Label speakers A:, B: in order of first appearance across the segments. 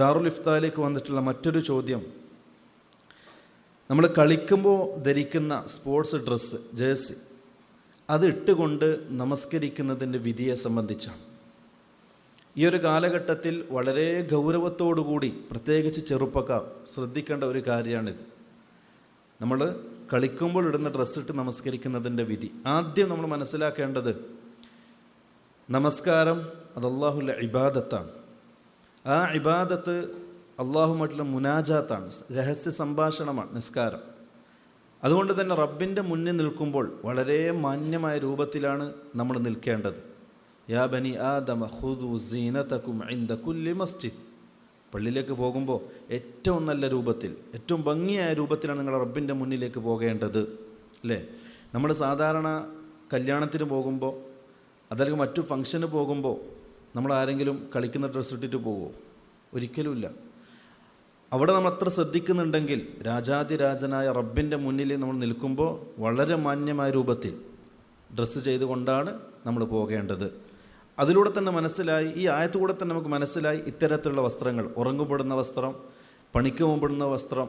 A: ദാറുൽ ഇഫ്താലേക്ക് വന്നിട്ടുള്ള മറ്റൊരു ചോദ്യം. നമ്മൾ കളിക്കുമ്പോൾ ധരിക്കുന്ന സ്പോർട്സ് ഡ്രസ്സ് ജേഴ്സി അത് ഇട്ടുകൊണ്ട് നമസ്കരിക്കുന്നതിന്റെ വിധിയെ സംബന്ധിച്ചാണ്. ഈ ഒരു കാലഘട്ടത്തിൽ വളരെ ഗൗരവത്തോടുകൂടി പ്രത്യേകിച്ച് ചെറുപ്പക്കാർ ശ്രദ്ധിക്കേണ്ട ഒരു കാര്യമാണിത്. നമ്മൾ കളിക്കുമ്പോൾ ഇടുന്ന ഡ്രസ്സ് ഇട്ട് നമസ്കരിക്കുന്നതിന്റെ വിധി. ആദ്യം നമ്മൾ മനസ്സിലാക്കേണ്ടത് നമസ്കാരം അത് ഇബാദത്താണ്. ആ ഇബാദത്ത് അള്ളാഹുമായിട്ടുള്ള മുനാജാത്താണ്. രഹസ്യ സംഭാഷണമാണ് നിസ്കാരം. അതുകൊണ്ട് തന്നെ റബ്ബിന്റെ മുന്നിൽ നിൽക്കുമ്പോൾ വളരെ മാന്യമായ രൂപത്തിലാണ് നമ്മൾ നിൽക്കേണ്ടത്. യാ ബനി ആദമ ഹുദു സീനതക്കും ഇന്ദ കുല്ലി മസ്ജിദ്. പള്ളിയിലേക്ക് പോകുമ്പോൾ ഏറ്റവും നല്ല രൂപത്തിൽ ഏറ്റവും ഭംഗിയായ രൂപത്തിലാണ് നിങ്ങൾ റബ്ബിന്റെ മുന്നിലേക്ക് പോകേണ്ടത് അല്ലേ? നമ്മൾ സാധാരണ കല്യാണത്തിന് പോകുമ്പോൾ അതല്ലെങ്കിൽ മറ്റു ഫംഗ്ഷന് പോകുമ്പോൾ നമ്മൾ ആരെങ്കിലും കളിക്കുന്ന ഡ്രസ്സ് ഇട്ടിട്ട് പോകുമോ ഒരിക്കലുമില്ല. അവിടെ നമ്മൾ അത്ര ശ്രദ്ധിക്കുന്നുണ്ടെങ്കിൽ രാജാതിരാജനായ റബ്ബിന്റെ മുന്നിൽ നമ്മൾ നിൽക്കുമ്പോൾ വളരെ മാന്യമായ രൂപത്തിൽ ഡ്രസ്സ് ചെയ്തുകൊണ്ടാണ് നമ്മൾ പോകേണ്ടത്. അതിലൂടെ തന്നെ മനസ്സിലായി ഈ ആയത്തുകൂടെ തന്നെ നമുക്ക് മനസ്സിലായി ഇത്തരത്തിലുള്ള വസ്ത്രങ്ങൾ. ഉറങ്ങുപെടുന്ന വസ്ത്രം പണിക്ക് മുമ്പിടുന്ന വസ്ത്രം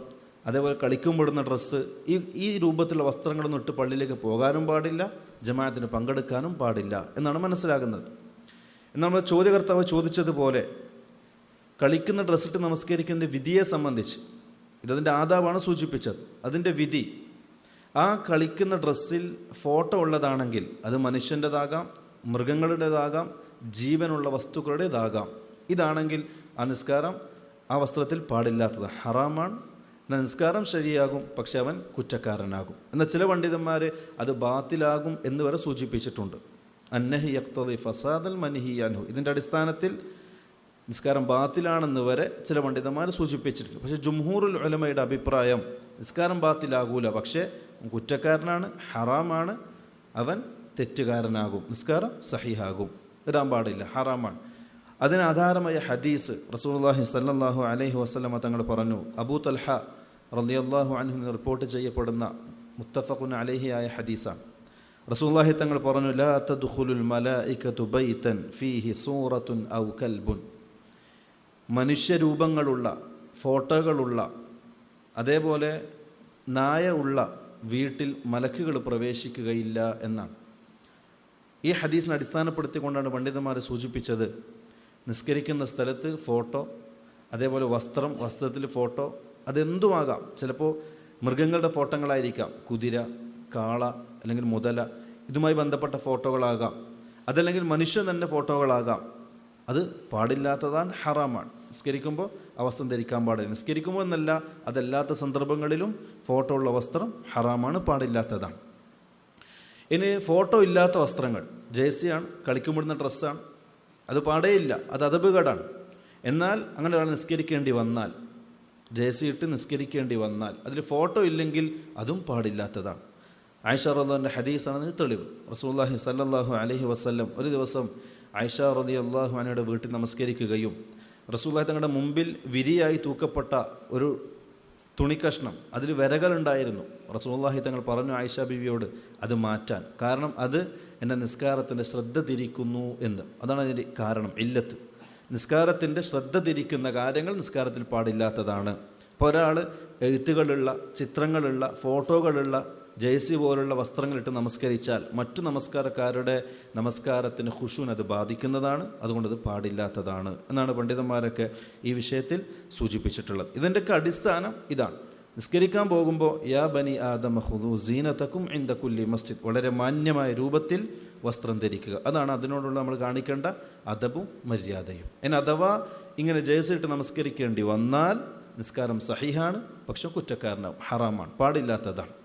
A: അതേപോലെ കളിക്കുമ്പോഴുന്ന ഡ്രസ്സ് ഈ ഈ രൂപത്തിലുള്ള വസ്ത്രങ്ങളൊന്നും ഇട്ട് പള്ളിയിലേക്ക് പോകാനും പാടില്ല ജമാഅത്തിന് പങ്കെടുക്കാനും പാടില്ല എന്നാണ് മനസ്സിലാകുന്നത്. നമ്മുടെ ചോദ്യകർത്താവ് ചോദിച്ചതുപോലെ കളിക്കുന്ന ഡ്രസ്സിട്ട് നമസ്കരിക്കുന്നതിന്റെ വിധിയെ സംബന്ധിച്ച് ഇതതിന്റെ ആദാവാണ് സൂചിപ്പിച്ചത്. അതിന്റെ വിധി ആ കളിക്കുന്ന ഡ്രസ്സിൽ ഫോട്ടോ ഉള്ളതാണെങ്കിൽ അത് മനുഷ്യന്റെതാകാം മൃഗങ്ങളുടേതാകാം ജീവനുള്ള വസ്തുക്കളുടേതാകാം. ഇതാണെങ്കിൽ ആ നിസ്കാരം ആ വസ്ത്രത്തിൽ പാടില്ലാത്തതാണ്. ഹറാമാണ്. നിസ്കാരം ശരിയാകും പക്ഷെ അവൻ കുറ്റക്കാരനാകും. എന്നാൽ ചില പണ്ഡിതന്മാർ അത് ബാത്തിലാകും എന്ന് വരെ സൂചിപ്പിച്ചിട്ടുണ്ട്. അന്നഹി യക്തദി ഫസാദൽ മനിഹി അൻഹു. ഇതിന്റെ അടിസ്ഥാനത്തിൽ നിസ്കാരം ബാത്തിലാണെന്ന് വരെ ചില പണ്ഡിതന്മാർ സൂചിപ്പിച്ചിട്ടുണ്ട്. പക്ഷേ ജുംഹൂറുൽ ഉലമയുടെ അഭിപ്രായം നിസ്കാരം ബാത്തിലാകൂല. പക്ഷേ കുറ്റക്കാരനാണ് ഹറാമാണ് അവൻ തെറ്റുകാരനാകും. നിസ്കാരം സഹിഹാകും. ഇടാൻ പാടില്ല ഹറാമാണ്. അതിന് ആധാരമായ ഹദീസ് റസൂലുള്ളാഹി സല്ലാഹു അലൈഹി വസ്ലമ തങ്ങൾ പറഞ്ഞു. അബൂ തൽഹ റളിയല്ലാഹു അൻഹു റിപ്പോർട്ട് ചെയ്യപ്പെടുന്ന മുത്തഫഖുൻ അലഹിയായ ഹദീസാണ്. റസൂലുള്ളാഹി തങ്ങൾ പറഞ്ഞു ലാ തദ്ഖുലുൽ മലായികതു ബൈതൻ ഫീഹി സൂറത്തുൻ ഔ കൽബുൻ. മനുഷ്യരൂപങ്ങളുള്ള ഫോട്ടോകളുള്ള അതേപോലെ നായ ഉള്ള വീട്ടിൽ മലക്കുകൾ പ്രവേശിക്കുകയില്ല എന്നാണ്. ഈ ഹദീസിനെ അടിസ്ഥാനപ്പെടുത്തിക്കൊണ്ടാണ് പണ്ഡിതന്മാർ സൂചിപ്പിച്ചത് നിസ്കരിക്കുന്ന സ്ഥലത്ത് ഫോട്ടോ അതേപോലെ വസ്ത്രം വസ്ത്രത്തിൽ ഫോട്ടോ അതെന്തുമാകാം? ചിലപ്പോൾ മൃഗങ്ങളുടെ ഫോട്ടോകളായിരിക്കാം കുതിര കാള അല്ലെങ്കിൽ മുതല ഇതുമായി ബന്ധപ്പെട്ട ഫോട്ടോകളാകാം. അതല്ലെങ്കിൽ മനുഷ്യൻ തന്നെ ഫോട്ടോകളാകാം. അത് പാടില്ലാത്തതാണ് ഹറാമാണ്. നിസ്കരിക്കുമ്പോൾ ആ വസ്ത്രം ധരിക്കാൻ പാടില്ല. നിസ്കരിക്കുമ്പോൾ എന്നല്ല അതല്ലാത്ത സന്ദർഭങ്ങളിലും ഫോട്ടോ ഉള്ള വസ്ത്രം ഹറാമാണ് പാടില്ലാത്തതാണ്. ഇനി ഫോട്ടോ ഇല്ലാത്ത വസ്ത്രങ്ങൾ ജേഴ്സിയാണ് കളിക്കുമ്പോഴുന്ന ഡ്രസ്സാണ് അത് പാടേയില്ല അത് അതപകടമാണ് എന്നാൽ അങ്ങനെ ഒരാൾ നിസ്കരിക്കേണ്ടി വന്നാൽ ജേഴ്സി ഇട്ട് നിസ്കരിക്കേണ്ടി വന്നാൽ അതിൽ ഫോട്ടോ ഇല്ലെങ്കിൽ അതും പാടില്ലാത്തതാണ്. ആയിഷ റല്ലാന്റെ ഹദീസാണ് അതിന് തെളിവ്. റസൂല്ലാഹി സല്ലാഹു അലഹി വസ്ല്ലം ഒരു ദിവസം ആയിഷ റതി അള്ളാഹു അനയുടെ വീട്ടിൽ നമസ്കരിക്കുകയും റസൂല്ലാഹി തങ്ങളുടെ മുമ്പിൽ വിരിയായി തൂക്കപ്പെട്ട ഒരു തുണിക്കഷ്ണം അതിൽ വിരകളുണ്ടായിരുന്നു. റസൂല്ലാഹി തങ്ങൾ പറഞ്ഞു ആയിഷ ബിവിയോട് അത് മാറ്റാൻ. കാരണം അത് എന്റെ നിസ്കാരത്തിന്റെ ശ്രദ്ധ തിരിക്കുന്നു എന്ന്. അതാണ് അതിന്റെ കാരണം ഇല്ലത്ത്. നിസ്കാരത്തിന്റെ ശ്രദ്ധ തിരിക്കുന്ന കാര്യങ്ങൾ നിസ്കാരത്തിൽ പാടില്ലാത്തതാണ്. ഇപ്പോൾ ഒരാൾ എഴുത്തുകളുള്ള ചിത്രങ്ങളുള്ള ഫോട്ടോകളുള്ള ജേഴ്സി പോലുള്ള വസ്ത്രങ്ങളിട്ട് നമസ്കരിച്ചാൽ മറ്റു നമസ്കാരക്കാരുടെ നമസ്കാരത്തിന് ഹുഷൂൻ അത് ബാധിക്കുന്നതാണ് അതുകൊണ്ട് അത് പാടില്ലാത്തതാണ് എന്നാണ് പണ്ഡിതന്മാരൊക്കെ ഈ വിഷയത്തിൽ സൂചിപ്പിച്ചിട്ടുള്ളത്. ഇതിന്റെയൊക്കെ അടിസ്ഥാനം ഇതാണ്. നിസ്കരിക്കാൻ പോകുമ്പോൾ യാ ബനി ആദമ ഹുദു സീനത്തക്കും ഇന്ദക്കുല്ലി കുല്ലി മസ്ജിദ് വളരെ മാന്യമായ രൂപത്തിൽ വസ്ത്രം ധരിക്കുക. അതാണ് അതിനോടുള്ള നമ്മൾ കാണിക്കേണ്ട അദബും മര്യാദയും. ഇനി അഥവാ ഇങ്ങനെ ജയസിട്ട് നമസ്കരിക്കേണ്ടി വന്നാൽ നിസ്കാരം സഹിഹാണ് പക്ഷെ കുറ്റക്കാരനാവും ഹറാമാണ് പാടില്ലാത്തതാണ്.